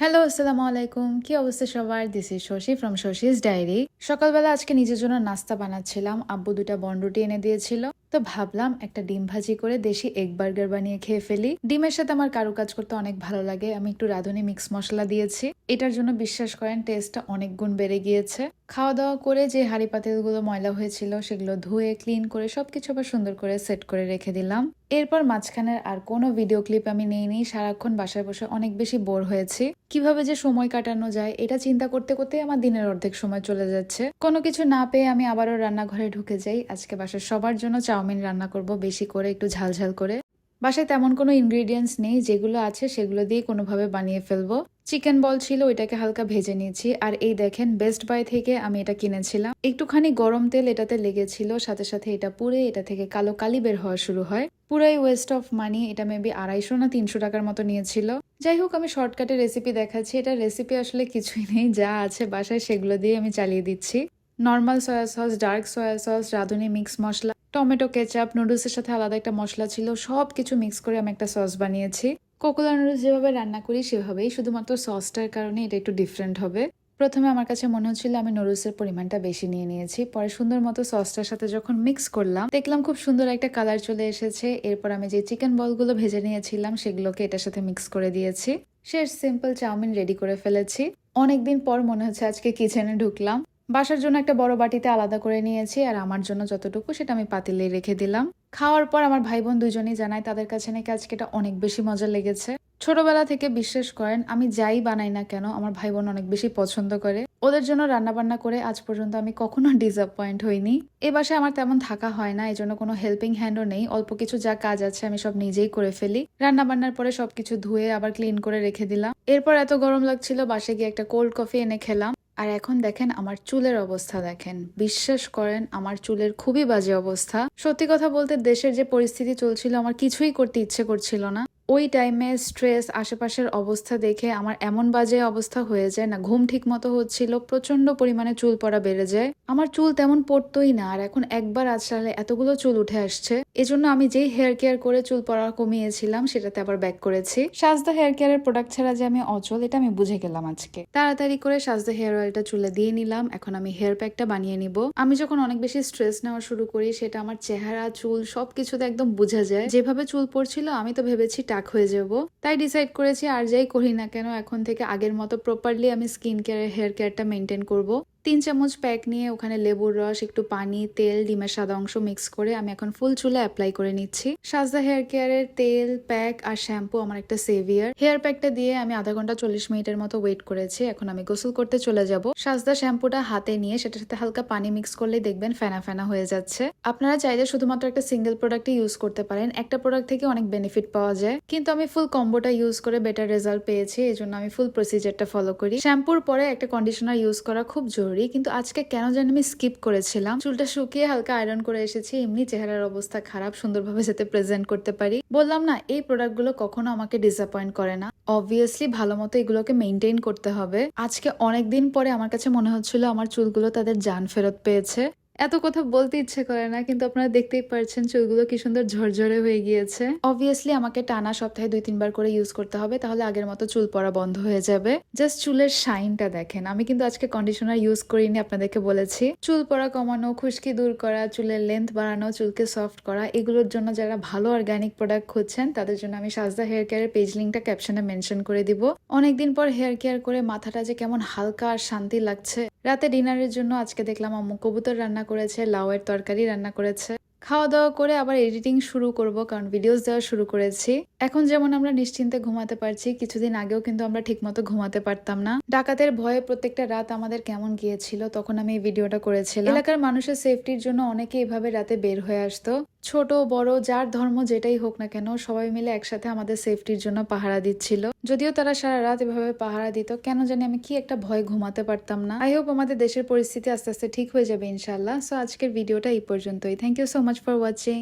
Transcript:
Hello আসসালামু আলাইকুম কি অবস্থা সবার? This is Shashi from Shashi's diary সকালবেলা আজকে নিজের জন্য নাস্তা বানাচ্ছিলাম। আব্বু দুটা বনরুটি এনে দিয়েছিল। তো ভাবলাম একটা ডিম ভাজি করে দেশি এগ বার্গার বানিয়ে খেয়ে ফেলি। ডিমের সাথে আমার কারুকাজ করতে অনেক ভালো লাগে। আমি একটু রাঁধুনি মিক্স মশলা দিয়েছি। এটার জন্য বিশ্বাস করেন টেস্টটা অনেক গুণ বেড়ে গিয়েছে। খাওয়া দাওয়া করে যে হাঁড়ি পাতিলগুলো ময়লা হয়েছিল সেগুলো ধুয়ে ক্লিন করে সবকিছু আবার সুন্দর করে সেট করে রেখে দিলাম। এরপর মাঝখানের আর কোনো ভিডিও ক্লিপ আমি নিইনি। সারাক্ষণ বাসায় বসে অনেক বেশি বোর হয়েছি। কীভাবে যে সময় কাটানো যায়, এটা চিন্তা করতে করতে আমার দিনের অর্ধেক সময় চলে যাচ্ছে। কোনো কিছু না পেয়ে আমি আবারও রান্নাঘরে ঢুকে যাই। আজকে বাসার সবার জন্য চাউমিন রান্না করব, বেশি করে, একটু ঝালঝাল করে। বাসায় তেমন কোনো ইনগ্রিডিয়েন্টস নেই, যেগুলো আছে সেগুলো দিয়ে কোনোভাবে বানিয়ে ফেলব। চিকেন বল ছিল, ওইটাকে হালকা ভেজে নিয়েছি। আর এই দেখেন বেস্ট বাই থেকে আমি এটা কিনেছিলাম। একটুখানি গরম তেল এটাতে লেগেছিল, সাথে সাথে এটা পুড়ে এটা থেকে কালো কালি বের হওয়া শুরু হয়। পুরাই ওয়েস্ট অফ মানি এটা মেবি আড়াইশো না তিনশো টাকার মতো নিয়েছিল। যাই হোক, আমি শর্টকাটে রেসিপি দেখাচ্ছি। এটা রেসিপি আসলে কিছুই নেই, যা আছে বাসায় সেগুলো দিয়ে আমি চালিয়ে দিচ্ছি। Normal soya sauce dark soya sauce Radhuni mix মশলা। টমেটো কেচাপ, নুডলসের সাথে আলাদা একটা মশলা ছিল সব কিছু মিক্স করে আমি একটা সস বানিয়েছি। কোকোলা নুডলস যেভাবে রান্না করি সেভাবেই, শুধুমাত্র সসটার কারণে এটা একটু ডিফারেন্ট হবে। প্রথমে আমার কাছে মনে হচ্ছিল আমি নুডলসের পরিমাণটা বেশি নিয়ে নিয়েছি, পরে সুন্দর মতো সসটার সাথে যখন মিক্স করলাম, দেখলাম খুব সুন্দর একটা কালার চলে এসেছে। এরপর আমি যে চিকেন বলগুলো ভেজে নিয়েছিলাম, সেগুলোকে এটার সাথে মিক্স করে দিয়েছি। শেষ সিম্পল চাউমিন রেডি করে ফেলেছি। অনেকদিন পর মনে হচ্ছে আজকে কিচেনে ঢুকলাম। বাসার জন্য একটা বড় বাটিতে আলাদা করে নিয়েছি আর আমার জন্য যতটুকু সেটা আমি পাতিলে রেখে দিলাম। খাওয়ার পর আমার ভাই বোন দুজনেই জানায় তাদের কাছে নাকি আজকে এটা অনেক বেশি মজা লেগেছে। ছোটবেলা থেকে বিশ্বাস করেন, আমি যাই বানাই না কেন আমার ভাই বোন অনেক বেশি পছন্দ করে। ওদের জন্য রান্না বান্না করে আজ পর্যন্ত আমি কখনো ডিসঅ্যাপয়েন্ট হইনি। এ বাসায় আমার তেমন থাকা হয় না এই জন্য কোনো হেল্পিং হ্যান্ডও নেই। অল্প কিছু যা কাজ আছে আমি সব নিজেই করে ফেলি। রান্না বান্নার পরে সবকিছু ধুয়ে আবার ক্লিন করে রেখে দিলাম। এরপর এত গরম লাগছিল বাসে গিয়ে একটা কোল্ড কফি এনে খেলাম। আর এখন দেখেন আমার চুলের অবস্থা দেখেন। বিশ্বাস করেন, আমার চুলের খুবই বাজে অবস্থা। সত্যি কথা বলতে দেশের যে পরিস্থিতি চলছিল, আমার কিছুই করতে ইচ্ছে করছিল না। ওই টাইমে স্ট্রেস আশেপাশের অবস্থা দেখে আমার এমন বাজে অবস্থা হয়ে যায় না, ঘুম ঠিক মতো হচ্ছিল প্রচণ্ড পরিমাণে চুল পড়া বেড়ে যায়। আমার চুল তেমন পড়তোই না, আর এখন একবার আজকালে এতগুলো চুল উঠে আসছে। এজন্য আমি যেই হেয়ার কেয়ার করে চুল পড়া কমিয়েছিলাম, সেটাতে আবার ব্যাক করেছি। সাজদা হেয়ার কেয়ারের প্রোডাক্ট ছাড়া যে আমি অচল, এটা আমি বুঝে গেলাম আজকে। তাড়াতাড়ি করে সাজদা হেয়ার অয়েলটা চুলে দিয়ে নিলাম, এখন আমি হেয়ার প্যাকটা বানিয়ে নিব। আমি যখন অনেক বেশি স্ট্রেস নেওয়া শুরু করি, সেটা আমার চেহারা, চুল সবকিছুতে একদম বোঝা যায়। যেভাবে চুল পড়ছিল, আমি তো ভেবেছি টাক হয়ে যাব। তাই ডিসাইড করেছি আর যাই করি না কেন, এখন থেকে আগের মতো প্রপারলি আমি স্কিন কেয়ার হেয়ার কেয়ারটা মেনটেন করব। তিন চামচ প্যাক নিয়ে ওখানে লেবুর রস, একটু পানি, তেল, ডিমের সাদা অংশ মিক্স করে আমি এখন ফুল চুলে অ্যাপ্লাই করে নিচ্ছি। সাজদা হেয়ার কেয়ারের তেল প্যাক আর শ্যাম্পু আমার একটা সেভিয়ার হেয়ার প্যাকটা দিয়ে আমি আধা ঘণ্টা চল্লিশ মিনিটের মতো ওয়েট করেছি, এখন আমি গোসল করতে চলে যাব। সাজদা শ্যাম্পুটা হাতে নিয়ে সেটার সাথে হালকা পানি মিক্স করলে দেখবেন ফেনা ফেনা হয়ে যাচ্ছে। আপনারা চাইলে শুধুমাত্র একটা সিঙ্গেল প্রোডাক্টই ইউজ করতে পারেন, একটা প্রোডাক্ট থেকে অনেক বেনিফিট পাওয়া যায়। কিন্তু আমি ফুল কম্বোটা ইউজ করে বেটার রেজাল্ট পেয়েছি এই জন্য আমি ফুল প্রসিজারটা ফলো করি। শ্যাম্পুর পরে একটা কন্ডিশনার ইউজ করা খুব জরুরি। কিন্তু আজকে কেন জানি আমি স্কিপ করেছিলাম। চুলটা শুকিয়ে হালকা আয়রন করে এসেছি, এমনি চেহারার অবস্থা খারাপ, সুন্দরভাবে যাতে প্রেজেন্ট করতে পারি। বললাম, না, এই প্রোডাক্টগুলো কখনো আমাকে ডিসঅ্যাপয়েন্ট করে না। অবভিয়াসলি ভালো মতো এগুলোকে মেনটেন করতে হবে। আজকে অনেকদিন পরে আমার কাছে মনে হচ্ছিল, আমার চুলগুলো তাদের যান ফেরত পেয়েছে। এত কথা বলতে ইচ্ছে করে না, কিন্তু আপনারা দেখতেই পারছেন চুলগুলো কি সুন্দর ঝরঝরে হয়ে গিয়েছে। অবভিয়াসলি আমাকে টানা সপ্তাহে দুই, তিনবার করে ইউজ করতে হবে, তাহলে আগের মতো চুল পড়া বন্ধ হয়ে যাবে। জাস্ট চুলের শাইনটা দেখেন, আমি কিন্তু আজকে কন্ডিশনার ইউজ করিনি, আপনাদেরকে বলেছি। চুল পড়া কমানো, খুশকি দূর করা, চুলের লেন্থ বাড়ানো, চুলকে সফট করা, এগুলোর জন্য যারা ভালো অর্গানিক প্রোডাক্ট খুঁজছেন, তাদের জন্য আমি সাজদা হেয়ার কেয়ারের পেজ লিঙ্কটা ক্যাপশনে মেনশন করে দিব। অনেকদিন পর হেয়ার কেয়ার করে মাথাটা যে কেমন হালকা আর শান্তি লাগছে। রাতে ডিনারের জন্য আজকে দেখলাম আম্মু কবুতর রান্না করেছে, লাউয়ের তরকারি রান্না করেছে। খাওয়া দাওয়া করে আবার এডিটিং শুরু করব, কারণ ভিডিওস দেওয়া শুরু করেছি। এখন যেমন আমরা নিশ্চিন্তে ঘুমাতে পারছি, কিছুদিন আগেও কিন্তু আমরা ঠিকমতো ঘুমাতে পারতাম না। ডাকাতের ভয়ে প্রত্যেকটা রাত আমাদের কেমন গিয়েছিল, তখন আমি এই ভিডিওটা করেছিলাম। এলাকার মানুষের সেফটির জন্য অনেকে এভাবে রাতে বের হয়ে আসতো। ছোট, বড়, যার ধর্ম যেটাই হোক না কেন, সবাই মিলে একসাথে আমাদের সেফটির জন্য পাহারা দিচ্ছিল। যদিও তারা সারা রাত এভাবে পাহারা দিত, কেন জানি আমি কি একটা ভয় ঘুমাতে পারতাম না। আই হোপ আমাদের দেশের পরিস্থিতি আস্তে আস্তে ঠিক হয়ে যাবে ইনশাল্লাহ সো আজকের ভিডিওটা এই পর্যন্তই। Thank you so much for watching